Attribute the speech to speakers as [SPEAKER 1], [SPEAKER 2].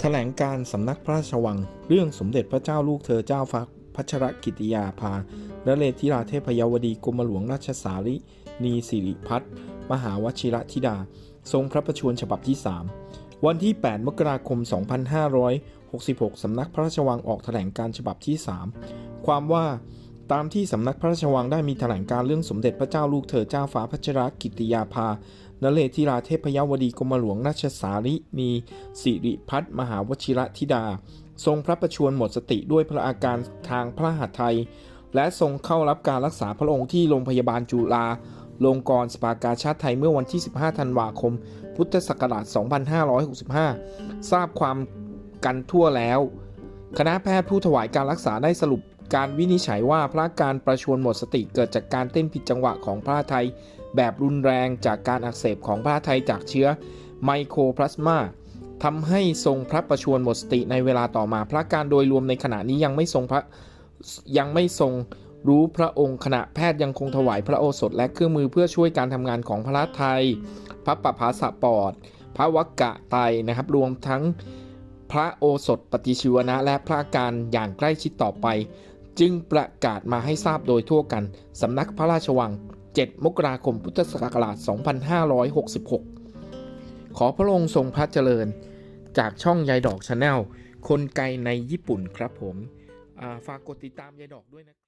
[SPEAKER 1] แถลงการสำนักพระราชวัง เรื่องสมเด็จพระเจ้าลูกเธอเจ้าฟ้าพัชรกิติยาภาและเลธิราเทพยวดีกรมหลวงราชสารินีสิริพัฒน์มหาวชิระธิดา ทรงพระประชวรฉบับที่ 3 วันที่ 8 มกราคม 2566 สำนักพระราชวังออกแถลงการฉบับที่ 3 ความว่า ตามที่สำนักพระราชวังได้มีแถลงการเรื่องสมเด็จพระเจ้าลูกเธอเจ้าฟ้าพัชรกิติยาภานเรศธิราเทพยวดีกรมหลวงราชสารินีสิริพัฒมหาวชิระธิดา ทรงพระประชวรหมดสติด้วยพระอาการทางพระหัตถ์ไทย และทรงเข้ารับการรักษาพระองค์ที่โรงพยาบาลจุฬาลงกรณ์สภากาชาติไทยเมื่อวันที่ 15 ธันวาคม พุทธศักราช 2565 ทราบความกันทั่วแล้ว คณะแพทย์ผู้ถวายการรักษาได้สรุป การวินิจฉัยว่าพระการประชวรหมดสติเกิดจากการเต้นผิดจังหวะของพระไทย แบบรุนแรงจากการอักเสบของพระไทยจากเชื้อไมโครพลาสมาทำให้ทรงพระประชวรหมดสติในเวลาต่อมาพระการโดยรวมในขณะนี้ยังไม่ทรงพระยังไม่ทรงรู้พระองค์ขณะแพทย์ยังคงถวายพระโอสถและเครื่องมือเพื่อช่วยการทำงานของพระไทย พระปภาสะปอด พระวักกะไตนะครับ รวมทั้งพระโอสถปฏิชีวนะและพระการอย่างใกล้ชิดต่อไป จึงประกาศมาให้ทราบโดยทั่วกัน สำนักพระราชวัง 7 มกราคมพุทธศักราช 2566 ขอพระองค์ทรงพระเจริญ จากช่องยายดอกชาแนลคนไกลในญี่ปุ่นครับผม ฝากกดติดตามยายดอกด้วยนะ